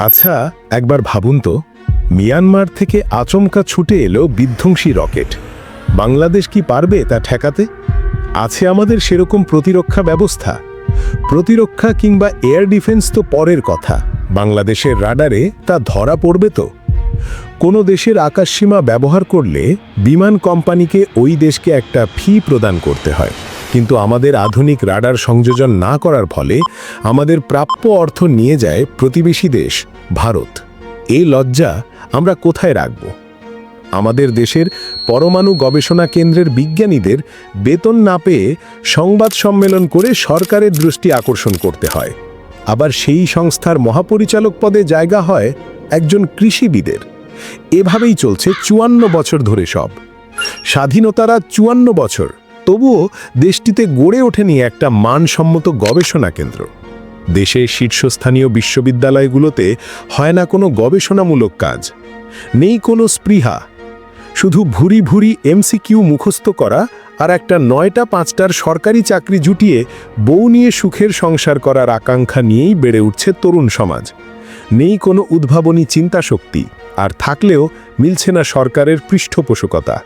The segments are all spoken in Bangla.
আচ্ছা একবার ভাবুন তো, মিয়ানমার থেকে আচমকা ছুটে এলো বিধ্বংসী রকেট। বাংলাদেশ কি পারবে তা ঠেকাতে? আছে আমাদের সেরকম প্রতিরক্ষা ব্যবস্থা। প্রতিরক্ষা কিংবা এয়ার ডিফেন্স তো পরের কথা। বাংলাদেশের রাডারে তা ধরা পড়বে তো। কোনো দেশের আকাশসীমা ব্যবহার করলে বিমান কোম্পানিকে ওই দেশকে একটা ফি প্রদান করতে হয়। কিন্তু আমাদের আধুনিক রাডার সংযোজন না করার ফলে আমাদের প্রাপ্য অর্থ নিয়ে যায় প্রতিবেশী দেশ, ভারত। এই লজ্জা আমরা কোথায় রাখব? আমাদের দেশের পরমাণু গবেষণা কেন্দ্রের বিজ্ঞানীদের বেতন না পেয়ে সংবাদ সম্মেলন করে সরকারের দৃষ্টি আকর্ষণ করতে হয়। আবার সেই সংস্থার মহাপরিচালক পদে জায়গা হয় একজন কৃষিবিদের। এভাবেই চলছে চুয়ান্ন বছর ধরে সব। স্বাধীনতারা চুয়ান্ন বছর। তবুও দেশটিতে গড়ে ওঠেনি একটা মানসম্মত গবেষণা কেন্দ্র। দেশের শীর্ষস্থানীয় বিশ্ববিদ্যালয়গুলোতে হয় না কোনো গবেষণামূলক কাজ, নেই কোনো স্পৃহা, শুধু ভুরি ভুরি এমসিকিউ মুখস্থ করা আর একটা নয়টা পাঁচটার সরকারি চাকরি জুটিয়ে বউ নিয়ে সুখের সংসার করার আকাঙ্ক্ষা নিয়েই বেড়ে উঠছে তরুণ সমাজ। নেই কোনো উদ্ভাবনী চিন্তাশক্তি, আর থাকলেও মিলছে না সরকারের পৃষ্ঠপোষকতা।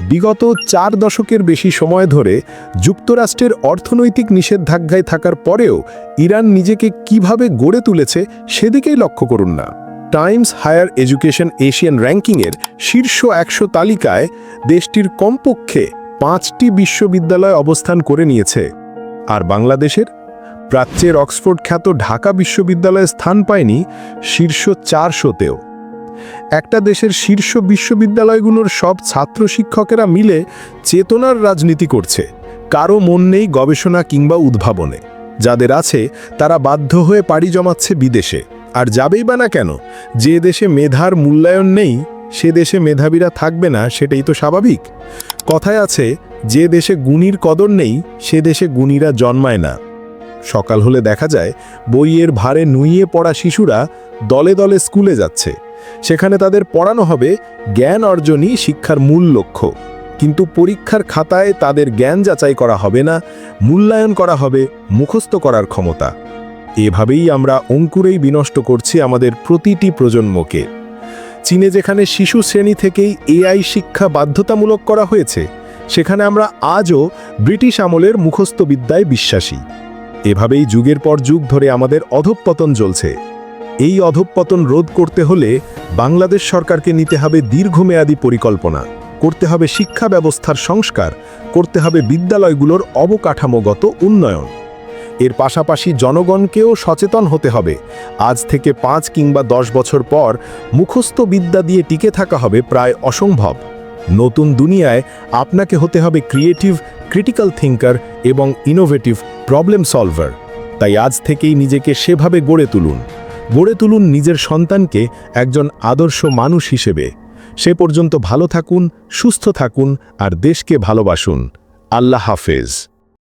বিগত চার দশকের বেশি সময় ধরে যুক্তরাষ্ট্রের অর্থনৈতিক নিষেধাজ্ঞায় থাকার পরেও ইরান নিজেকে কীভাবে গড়ে তুলেছে সেদিকেই লক্ষ্য করুন না। টাইমস হায়ার এডুকেশন এশিয়ান র্যাঙ্কিংয়ের শীর্ষ একশো তালিকায় দেশটির কমপক্ষে পাঁচটি বিশ্ববিদ্যালয় অবস্থান করে নিয়েছে। আর বাংলাদেশের প্রাচ্যের অক্সফোর্ড খ্যাত ঢাকা বিশ্ববিদ্যালয়ে স্থান পায়নি শীর্ষ চারশোতেও। একটা দেশের শীর্ষ বিশ্ববিদ্যালয়গুলোর সব ছাত্র শিক্ষকেরা মিলে চেতনার রাজনীতি করছে। কারও মন নেই গবেষণা কিংবা উদ্ভাবনে। যাদের আছে, তারা বাধ্য হয়ে পাড়ি জমাচ্ছে বিদেশে। আর যাবেই বা না কেন, যে দেশে মেধার মূল্যায়ন নেই, সে দেশে মেধাবীরা থাকবে না, সেটাই তো স্বাভাবিক। কথায় আছে, যে দেশে গুণীর কদর নেই, সে দেশে গুণীরা জন্মায় না। সকাল হলে দেখা যায়, বইয়ের ভারে নুইয়ে পড়া শিশুরা দলে দলে স্কুলে যাচ্ছে। সেখানে তাদের পড়ানো হবে জ্ঞান অর্জনই শিক্ষার মূল লক্ষ্য। কিন্তু পরীক্ষার খাতায় তাদের জ্ঞান যাচাই করা হবে না, মূল্যায়ন করা হবে, মুখস্থ করার ক্ষমতা। এভাবেই আমরা অঙ্কুরেই বিনষ্ট করছি আমাদের প্রতিটি প্রজন্মকে। চীনে যেখানে শিশু শ্রেণি থেকেই এআই শিক্ষা বাধ্যতামূলক করা হয়েছে, সেখানে আমরা আজও ব্রিটিশ আমলের মুখস্থ বিদ্যায় বিশ্বাসী। এভাবেই যুগের পর যুগ ধরে আমাদের অধঃপতন চলছে। এই অধঃপতন রোধ করতে হলে বাংলাদেশ সরকারকে নিতে হবে দীর্ঘমেয়াদী পরিকল্পনা। করতে হবে শিক্ষা ব্যবস্থার সংস্কার, করতে হবে বিদ্যালয়গুলোর অবকাঠামোগত উন্নয়ন। এর পাশাপাশি জনগণকেও সচেতন হতে হবে। আজ থেকে পাঁচ কিংবা দশ বছর পর মুখস্থ বিদ্যা দিয়ে টিকে থাকা হবে প্রায় অসম্ভব। নতুন দুনিয়ায় আপনাকে হতে হবে ক্রিয়েটিভ ক্রিটিক্যাল থিঙ্কার এবং ইনোভেটিভ প্রবলেম সলভার তাই আজ থেকেই নিজেকে সেভাবে গড়ে তুলুন। গড়ে তুলুন নিজের সন্তানকে একজন আদর্শ মানুষ হিসেবে। সে পর্যন্ত ভালো থাকুন, সুস্থ থাকুন আর দেশকে ভালোবাসুন। আল্লাহ হাফেজ।